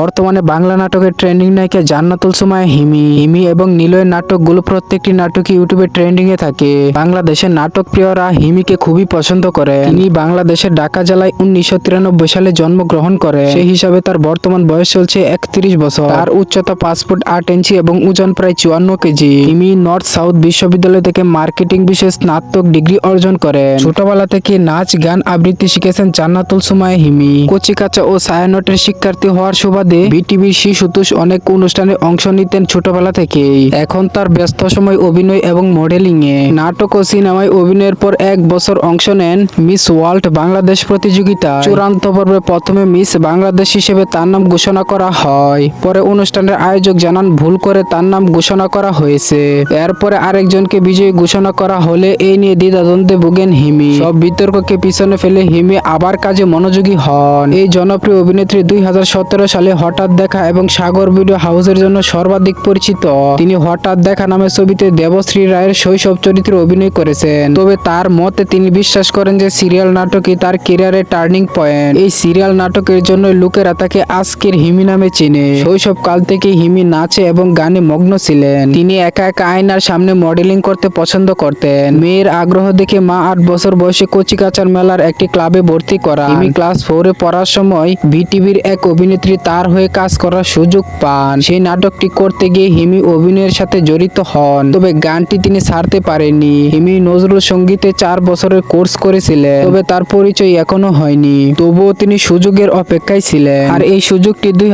বর্তমানে বাংলা নাটকের ট্রেন্ডিং নায়িকা জান্নাতুল সুমায়া হিমি। হিমি এবং নিলয়ের নাটকগুলো প্রত্যেকটি নাটকই ইউটিউবে ট্রেন্ডিং এ থাকে। বাংলাদেশের নাটক প্রিয়রা হিমিকে খুবই পছন্দ করে। তিনি বাংলাদেশের ঢাকা জেলায় উনিশশো তিরানব্বই সালে জন্মগ্রহণ করে। সেই হিসাবে তার বর্তমান বয়স চলছে একত্রিশ বছর। তার উচ্চতা পাঁচ ফুট আট ইঞ্চি এবং ওজন প্রায় চুয়ান্ন কেজি। হিমি নর্থ সাউথ বিশ্ববিদ্যালয় থেকে মার্কেটিং বিষয়ে স্নাতক ডিগ্রি অর্জন করে। ছোটবেলা থেকে নাচ, গান আবৃত্তি শিখেছেন জান্নাতুল সুমায়া হিমি। কচিকাচা ও ছায়ানটের শিক্ষার্থী হওয়ার সুবাদে বিটিভির শিশুতোষ অনেক অনুষ্ঠানে অংশ নিতেন ছোটবেলা থেকেই। এখন তার ব্যস্ত সময় অভিনয় এবং মডেলিং এ নাটক ও সিনেমায় অভিনয়ের পর এক বছর অংশ নেন মিস ওয়ার্ল্ড বাংলাদেশ প্রতিযোগিতা চূড়ান্ত পর্বে প্রথমে মিস বাংলাদেশ হিসেবে তার নাম ঘোষণা করা হয়। পরে অনুষ্ঠানের আয়োজক জানান, ভুল করে তার নাম ঘোষণা করা হয়েছে। এরপরে আরেকজনকে বিজয়ী ঘোষণা করা হলে এই নিয়ে দ্বিধাদ্বন্দ্বে ভোগেন হিমি। সব বিতর্ককে পিছনে ফেলে হিমি আবার কাজে মনোযোগী হন। এই জনপ্রিয় অভিনেত্রী দুই হাজার সতেরো সালে হঠাৎ দেখা এবং সাগর ভিডিও হাউসের জন্য সর্বাধিক পরিচিত। তিনি হঠাৎ দেখা নামে ছবিতে দেবশ্রী রায়ের শৈশব চরিত্রে অভিনয় করেছেন। তবে তার মতে তিনি বিশ্বাস করেন যে সিরিয়াল নাটকই তার ক্যারিয়ারের টার্নিং পয়েন্ট। এই সিরিয়াল নাটকের জন্য লোকেরা তাকে আজকের হিমি নামে চিনে। শৈশব কাল থেকে হিমি নাচে এবং গানে মগ্ন ছিলেন। তিনি একা একা আয়নার সামনে মডেলিং করতে পছন্দ করতেন। মেয়ের আগ্রহ দেখে মা আট বছর বয়সে কচিকাচার মেলার একটি ক্লাবে ভর্তি করা হিমি ক্লাস ফোরে পড়ার সময় বিটিভির এক অভিনেত্রী তার হয়ে কাজ করার সুযোগ পান। সেই নাটকটি করতে গিয়ে হিমি অভিনয়ের সাথে জড়িত হন। তবে গানটি তিনি ছাড়তে পারেননি। হিমি নজরুল সঙ্গীতে চার বছরের কোর্স করেছিলেন, তবে তার পরিচয় এখনও হয়নি। তবুও তিনি সুযোগের অপেক্ষায় ছিলেন। আর এই সুযোগটি দুই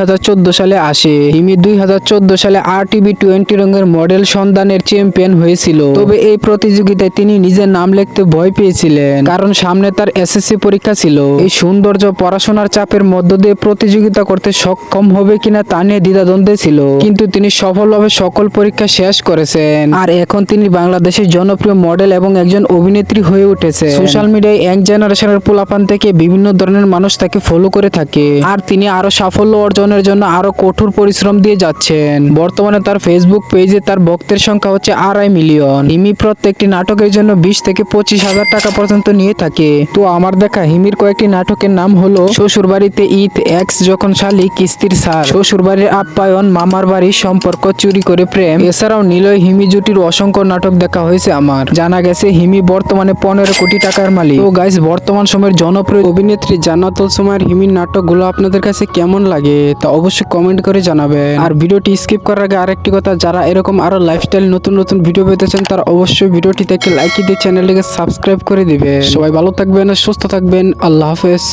সালে আসে। হিমি দুই সালে আর টিভি টোয়েন্টি রঙের মডেল সন্ধানের চ্যাম্পিয়ন হয়েছিল। তবে এই প্রতিযোগিতায় তিনি নিজের নাম লিখতে ভয় পেয়েছিলেন, কারণ সামনে তার এসএসসি পরীক্ষা ছিল। এই সৌন্দর্য পড়াশোনার চাপের মধ্য দিয়ে প্রতিযোগিতা করতে সক্ষম হবে কিনা তা নিয়ে দ্বিধাদ্বন্দ্বে ছিল। কিন্তু তিনি সফলভাবে সকল পরীক্ষা শেষ করেছেন। আর এখন তিনি বাংলাদেশের জনপ্রিয় মডেল এবং একজন অভিনেত্রী হয়ে উঠেছে। সোশ্যাল মিডিয়ায় এক জেনারেশনের পোলাপান থেকে বিভিন্ন ধরনের মানুষ তাকে ফলো করে থাকে। আর তিনি আরও সাফল্য অর্জনের জন্য আরও কঠোর পরিশ্রম দিয়ে যাচ্ছেন। বর্তমানে তার ফেসবুক পেজে তার ভক্তের সংখ্যা হচ্ছে আড়াই মিলিয়ন। হিমি প্রত্যেকটি নাটকের জন্য বিশ থেকে পঁচিশ হাজার টাকা পর্যন্ত নিয়ে থাকে। তো আমার দেখা হিমির কয়েকটি নাটকের নাম হলো শ্বশুর বাড়িতে ঈদ এক্স যখন শালি কিস্তির সার শ্বশুর বাড়ির আপ্যায়ন, মামার বাড়ির সম্পর্ক, চুরি করে প্রেম, এছাড়াও নিলয় হিমি জুটির অসংখ্য নাটক দেখা হয়েছে আমার। জানা গেছে, হিমি বর্তমানে পনেরো কোটি টাকার মালিক। তো গাইস বর্তমান সময়ের জনপ্রিয় অভিনেত্রী জান্নাতুল সুমায়ের হিমির নাটকগুলো আপনাদের কাছে কেমন লাগে তা অবশ্যই কমেন্ট করে জানাবেন। আর ভিডিওটি স্কিপ করার আগে আরেকটি কথা, যারা এরকম আরও লাইফস্টাইল নতুন নতুন ভিডিও পেতে চান তারা অবশ্যই ভিডিওটিতে একটি লাইক দিয়ে চ্যানেলটিকে সাবস্ক্রাইব করে দিবেন। সবাই ভালো থাকবেন, সুস্থ থাকবেন, আল্লাহ হাফেজ।